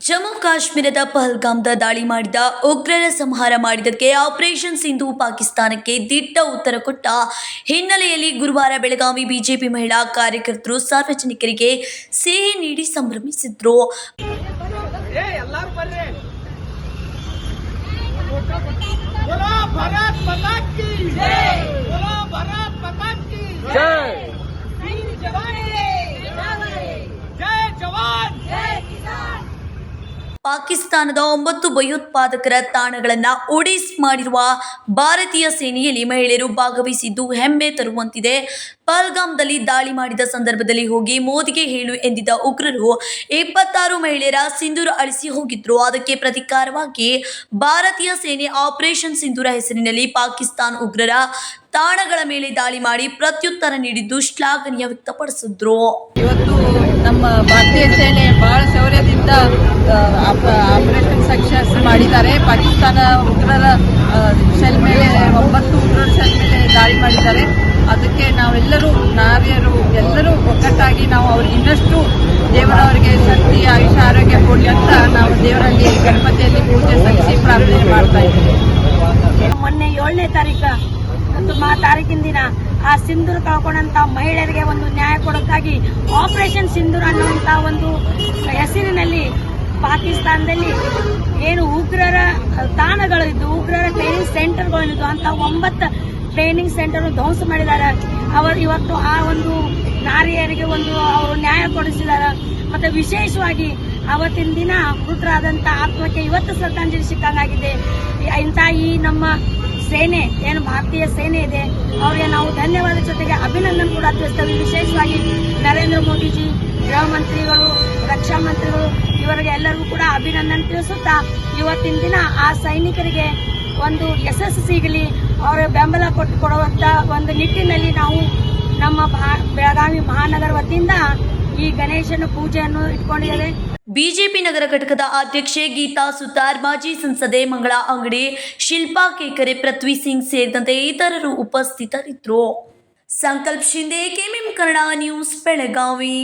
ಜಮ್ಮು ಕಾಶ್ಮೀರದ ಪಹಲ್ಗಾಮ್ದ ದಾಳಿ ಮಾಡಿದ ಉಗ್ರರ ಸಂಹಾರ ಮಾಡಿದ್ದಕ್ಕೆ ಆಪರೇಷನ್ ಸಿಂಧು ಪಾಕಿಸ್ತಾನಕ್ಕೆ ದಿಟ್ಟ ಉತ್ತರ ಕೊಟ್ಟ ಹಿನ್ನೆಲೆಯಲ್ಲಿ ಗುರುವಾರ ಬೆಳಗಾವಿ ಬಿಜೆಪಿ ಮಹಿಳಾ ಕಾರ್ಯಕರ್ತರು ಸಾರ್ವಜನಿಕರಿಗೆ ಸಿಹಿ ನೀಡಿ ಸಂಭ್ರಮಿಸಿದ್ರು ಪಾಕಿಸ್ತಾನದ ಒಂಬತ್ತು ಭಯೋತ್ಪಾದಕರ ತಾಣಗಳನ್ನು ಒಡಿಸ್ ಮಾಡಿರುವ ಭಾರತೀಯ ಸೇನೆಯಲ್ಲಿ ಮಹಿಳೆಯರು ಭಾಗವಹಿಸಿದ್ದು ಹೆಮ್ಮೆ ತರುವಂತಿದೆ. ಪಹಲ್ಗಾಮ್ದಲ್ಲಿ ದಾಳಿ ಮಾಡಿದ ಸಂದರ್ಭದಲ್ಲಿ ಹೋಗಿ ಮೋದಿಗೆ ಹೇಳು ಎಂದಿದ್ದ ಉಗ್ರರು ಇಪ್ಪತ್ತಾರು ಮಹಿಳೆಯರ ಸಿಂಧೂರ ಅಳಿಸಿ ಹೋಗಿದ್ರು. ಅದಕ್ಕೆ ಪ್ರತಿಕಾರವಾಗಿ ಭಾರತೀಯ ಸೇನೆ ಆಪರೇಷನ್ ಸಿಂಧೂರ ಹೆಸರಿನಲ್ಲಿ ಪಾಕಿಸ್ತಾನ ಉಗ್ರರ ತಾಣಗಳ ಮೇಲೆ ದಾಳಿ ಮಾಡಿ ಪ್ರತ್ಯುತ್ತರ ನೀಡಿದ್ದು ಶ್ಲಾಘನೀಯ ವ್ಯಕ್ತಪಡಿಸಿದ್ರು. ಇವತ್ತು ನಮ್ಮ ಭಾರತೀಯ ಸೇನೆ ಬಹಳ ಶೌರ್ಯದಿಂದ ಆಪರೇಷನ್ ಸಕ್ಸಸ್ ಮಾಡಿದ್ದಾರೆ. ಪಾಕಿಸ್ತಾನ ಉಗ್ರರ ಸೆಲ್ ಮೇಲೆ ಒಂಬತ್ತು ಉಗ್ರರ ಶೆಲ್ ಮೇಲೆ ದಾಳಿ ಮಾಡಿದ್ದಾರೆ. ಅದಕ್ಕೆ ನಾವೆಲ್ಲರೂ ನಾರಿಯರು ಎಲ್ಲರೂ ಒಗ್ಗಟ್ಟಾಗಿ ನಾವು ಅವ್ರಿಗೆ ಇನ್ನಷ್ಟು ದೇವರವರಿಗೆ ಶಕ್ತಿ, ಆಯುಷ, ಆರೋಗ್ಯ ಕೊಡಿ ಅಂತ ನಾವು ದೇವರಲ್ಲಿ ಗಣಪತಿಯಲ್ಲಿ ಪೂಜೆ ಸಲ್ಲಿಸಿ ಪ್ರಾರ್ಥನೆ ಮಾಡ್ತಾ ಇದ್ದೀವಿ. ಮೊನ್ನೆ ಏಳನೇ ತಾರೀಕು ಮಾ ತಾರೀಕಿನ ದಿನ ಆ ಸಿಂಧೂರು ಕಳ್ಕೊಂಡಂತ ಮಹಿಳೆಯರಿಗೆ ಒಂದು ನ್ಯಾಯ ಕೊಡೋಕ್ಕಾಗಿ ಆಪರೇಷನ್ ಸಿಂಧೂರ್ ಅನ್ನುವಂತ ಒಂದು ಹೆಸರಿನಲ್ಲಿ ಪಾಕಿಸ್ತಾನದಲ್ಲಿ ಏನು ಉಗ್ರರ ತಾಣಗಳು ಇದ್ದು ಉಗ್ರರ ಟ್ರೈನಿಂಗ್ ಸೆಂಟರ್ಗಳಿದ್ದು ಅಂತ ಒಂಬತ್ತು ಟ್ರೈನಿಂಗ್ ಸೆಂಟರ್ ಧ್ವಂಸ ಮಾಡಿದ್ದಾರೆ. ಅವರು ಇವತ್ತು ಆ ಒಂದು ನಾರಿಯರಿಗೆ ಒಂದು ಅವರು ನ್ಯಾಯ ಕೊಡಿಸಿದ್ದಾರೆ. ಮತ್ತೆ ವಿಶೇಷವಾಗಿ ಅವತ್ತಿನ ದಿನ ಮೃತರಾದಂಥ ಆತ್ಮಕ್ಕೆ ಇವತ್ತು ಶ್ರದ್ಧಾಂಜಲಿ ಸಿಕ್ಕಂಗಾಗಿದೆ. ಇಂಥ ಈ ನಮ್ಮ ಸೇನೆ, ಏನು ಭಾರತೀಯ ಸೇನೆ ಇದೆ, ಅವರಿಗೆ ನಾವು ಧನ್ಯವಾದ ಜೊತೆಗೆ ಅಭಿನಂದನೆ ಕೂಡ ತಿಳಿಸ್ತೇವೆ. ವಿಶೇಷವಾಗಿ ನರೇಂದ್ರ ಮೋದಿಜಿ, ಗೃಹ ಮಂತ್ರಿಗಳು, ರಕ್ಷಾ ಮಂತ್ರಿಗಳು ಇವರಿಗೆ ಎಲ್ಲರಿಗೂ ಕೂಡ ಅಭಿನಂದನೆ ತಿಳಿಸುತ್ತಾ ಇವತ್ತಿನ ದಿನ ಆ ಸೈನಿಕರಿಗೆ ಒಂದು ಯಶಸ್ಸು ಸಿಗಲಿ. ಅವರ ಬೆಂಬಲ ಕೊಟ್ಟು ಕೊಡುವಂತ ಒಂದು ನಿಟ್ಟಿನಲ್ಲಿ ನಾವು ನಮ್ಮ ಬೆಳಗಾವಿ ಮಹಾನಗರ ವತಿಯಿಂದ ಈ ಗಣೇಶನ ಪೂಜೆಯನ್ನು ಇಟ್ಕೊಂಡಿದ್ದೇವೆ. ಬಿಜೆಪಿ ನಗರ ಘಟಕದ ಅಧ್ಯಕ್ಷೆ ಗೀತಾ ಸುತಾರ್, ಮಾಜಿ ಸಂಸದೆ ಮಂಗಳಾ ಅಂಗಡಿ, ಶಿಲ್ಪಾ ಕೇಕರೆ, ಪೃಥ್ವಿ ಸಿಂಗ್ ಸೇರಿದಂತೆ ಇತರರು ಉಪಸ್ಥಿತರಿದ್ದರು. Sankalp Shinde KMM Kannada news, Belagavi.